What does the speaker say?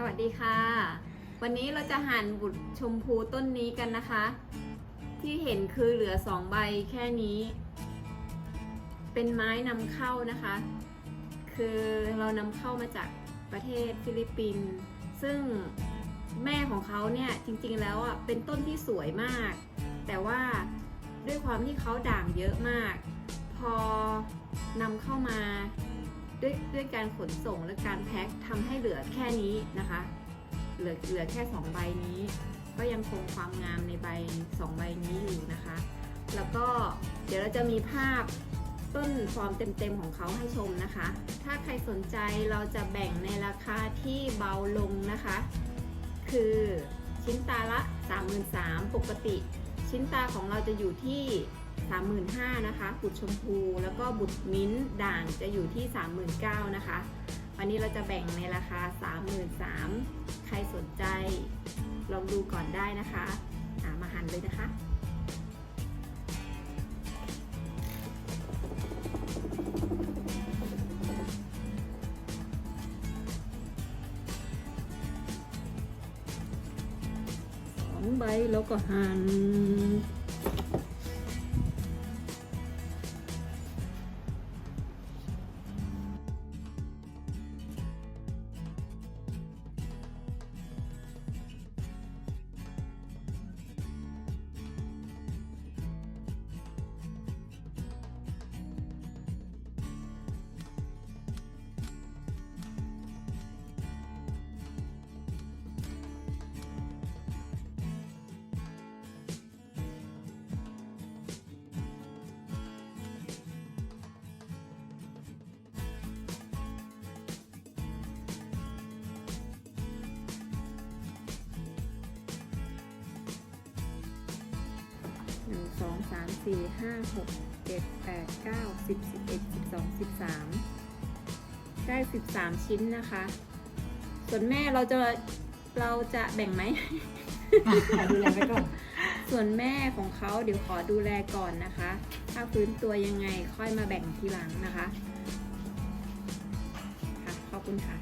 สวัสดีค่ะ วันนี้เราจะหั่นบุตรชมพูต้นนี้กันนะคะ ที่เห็นคือเหลือสองใบแค่นี้ เป็นไม้นำเข้านะคะ คือเรานำเข้ามาจากประเทศฟิลิปปินส์ซึ่งแม่ของเขาเนี่ยจริงๆแล้วอะเป็นต้นที่สวยมาก แต่ว่าด้วยความที่เขาด่างเยอะมาก พอนำเข้ามา ด้วยด้วยการขนส่งและการแพ็คทำให้เหลือแค่นี้นะคะ เหลือเหลือแค่ 2 ใบนี้ ก็ยังคงความงามในใบ 2 ใบนี้อยู่นะคะ แล้วก็เดี๋ยวเราจะมีภาพต้นฟอร์มเต็มๆของเขาให้ชมนะคะ ถ้าใครสนใจเราจะแบ่งในราคาที่เบาลงนะคะ คือ ชิ้นตาละ 33,000ปกติ ชิ้นตาของเราจะอยู่ที่ 35,000นะคะ บุตรชมพู แล้วก็บุตรมิ้นด่างจะอยู่ที่ 39,000นะคะ วันนี้เราจะแบ่งในราคา 33,000 ใครสนใจ ลองดูก่อนได้นะคะ ใบแล้วก็หั่น สองสามสี่ห้าหกเจ็ดแปดเก้าสิบสิบเอ็ดสิบสองสิบสามได้สิบสามชิ้นนะคะ ส่วนแม่เราจะเราจะแบ่งไหมขอดูแลไว้ก่อน ส่วนแม่ของเขาเดี๋ยวขอดูแลก่อนนะคะ ถ้าฟื้นตัวยังไงค่อยมาแบ่งทีหลังนะคะ ค่ะ ขอบคุณค่ะ